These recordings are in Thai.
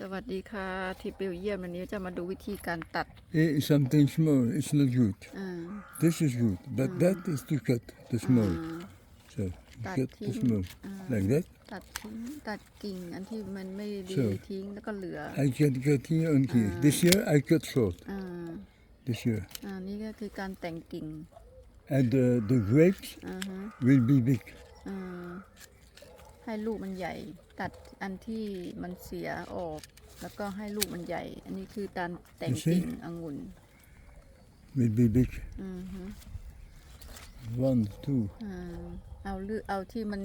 สวัสดีค่ะ ที่เบลเยียมวันนี้จะมาดูวิธีการตัด Eh, something small, it's not good. อ่า This is good, but that is to cut the small. So you That cut the thing, small like that. ตัดทิ้งตัดกิ่งอันที่มันไม่ดี Sure. ทิ้งแล้วก็เหลือ I can cut here and here. This year I cut short. อ่า This year, อ่านี่ก็คือการแต่งกิ่ง and the the grapes อ่าฮะ will be big. อ่า ให้ลูกมันใหญ่ ตัดอันที่มันเสียออก แล้วก็ให้ลูกมันใหญ่ อันนี้คือการแต่ง You see? กิ่งองุ่น Will be big. อือฮึ One, two. อ่าเอาเลือกเอาที่มัน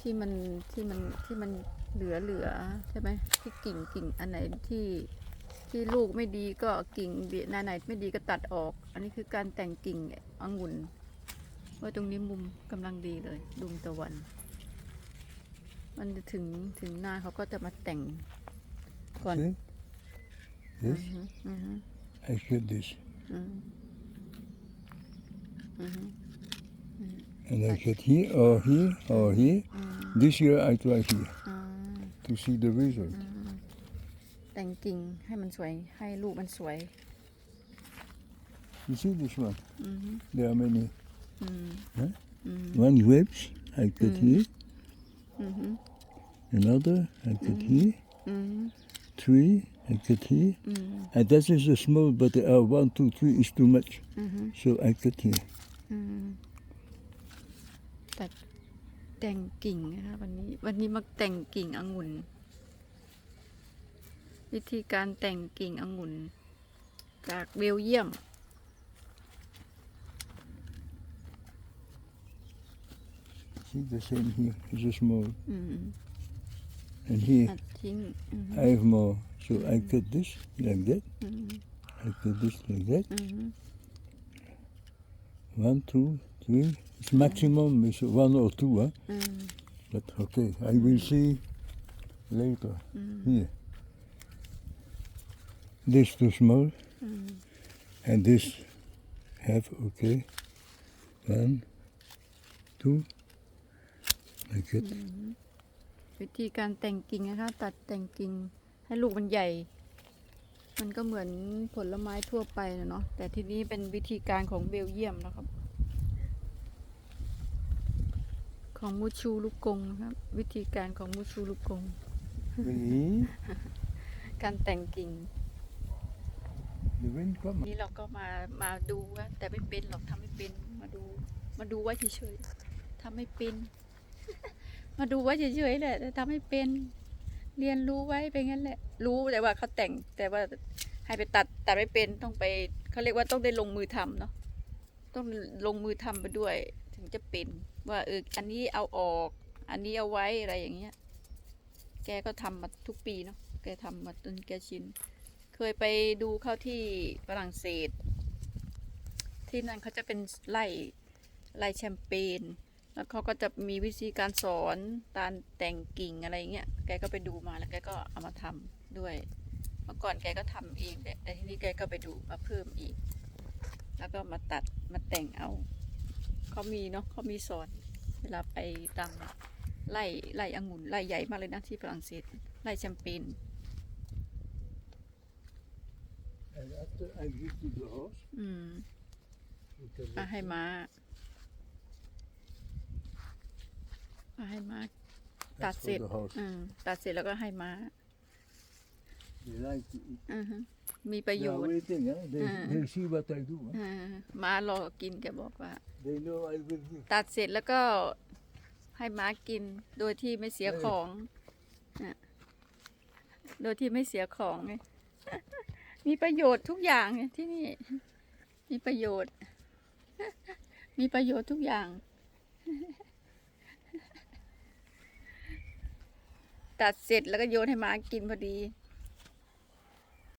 ที่มันที่มันที่มันเหลือเหลือใช่ไหมที่กิ่งกิ่งอันไหนที่ที่ลูกไม่ดีก็กิ่งเบียไหนๆไม่ดีก็ตัดออก อันนี้คือการแต่งกิ่งองุ่น ว่าตรงนี้มุมกำลังดีเลยดวงตะวัน มันจะถึงถึงหน้าเขาก็จะมาแต่งก่อน See? อือ This ฮึอือฮึ I cut this, อืออือฮึ and I cut here or here or here. This year I try here อ่า to see the result. แต่งกิ่งให้มันสวยให้ลูกมันสวย You see this one? อือฮึ There are many. อืม Huh? อืม One grapes I cut here. อือฮึ Another I cut here. อืม Three I cut here. อืม And that is a small, but uh, one, two, three is too much. อือฮึ So I cut here. อืมตัดแต่งกิ่งนะคะวันนี้ วันนี้มาแต่งกิ่งองุ่น วิธีการแต่งกิ่งองุ่น จากเบลเยียม See, the same here, it's just more. Mm. Mm-hmm. And here, mm -hmm. I have more. So I mm-hmm. cut this like that. Mm-hmm. I cut this like that. One, two, three. It's maximum is one or two, huh? But okay, I will see later. Here. This too small. And this half okay. One, two, Like it. วิธีการแต่งกิ่งนะคะ ตัดแต่งกิ่งให้ลูกมันใหญ่ มันก็เหมือนผลไม้ทั่วไปนะเนาะแต่ทีนี้เป็นวิธีการของเบลเยียมนะครับ ของมูชูลูกกงนะครับ วิธีการของมูชูลูกกง Three. การแต่งกิ่ง The wind come. นี่เราก็มามาดูว่าแต่ไม่เป็นหรอกทำไม่เป็นมาดู มาดูไว้เฉยๆทำไม่เป็น มาดูไว้เฉยๆแหละแต่ทำไม่เป็นเรียนรู้ไว้เป็นงั้นแหละ รู้แต่ว่าเขาแต่งแต่ว่าให้ไปตัดตัดไม่เป็นต้องไปเขาเรียกว่าต้องได้ลงมือทำเนาะต้องลงมือทำไปด้วย ถึงจะเป็นว่าเอออันนี้เอาออก อันนี้เอาไว้อะไรอย่างเงี้ย แกก็ทำมาทุกปีเนาะแกทำมาจนแกชิน เคยไปดูเขาที่ฝรั่งเศส ที่นั่นเขาจะเป็นไร่ไร่แชมเปญ แล้วเขาก็จะมีวิธีการสอนการแต่งกิ่งอะไรเงี้ย แกก็ไปดูมาแล้วแกก็เอามาทำด้วย เมื่อก่อนแกก็ทำเองแต่แต่ทีนี้แกก็ไปดูมาเพิ่มอีก แล้วก็มาตัดมาแต่งเอาเขามีเนาะเขามีสอนเวลาไปตามไร่ไร่องุ่นไร่ใหญ่มากเลยนะที่ฝรั่งเศสไร่แชมเปญ And after I give to the horse, อืม you can มาให้ม้า มาให้ม้าตัด That's เสร็จ for the horse. อืมตัดเสร็จแล้วก็ให้ม้า They like to eat. อือฮึมีประ They โย are ชน์ waiting, huh? They, Ah. they see what I do. Huh? อ่าม้ารอกินแกบอกว่า They know I will give. ตัดเสร็จแล้วก็ให้ม้ากินโดยที่ไม่เสียของอะโดยที่ไม่เสียของไง มีประโยชน์ทุกอย่างไงที่นี่ มีประโยชน์ มีประโยชน์ทุกอย่าง จัดเสร็จแล้วก็โยนให้มากินพอดี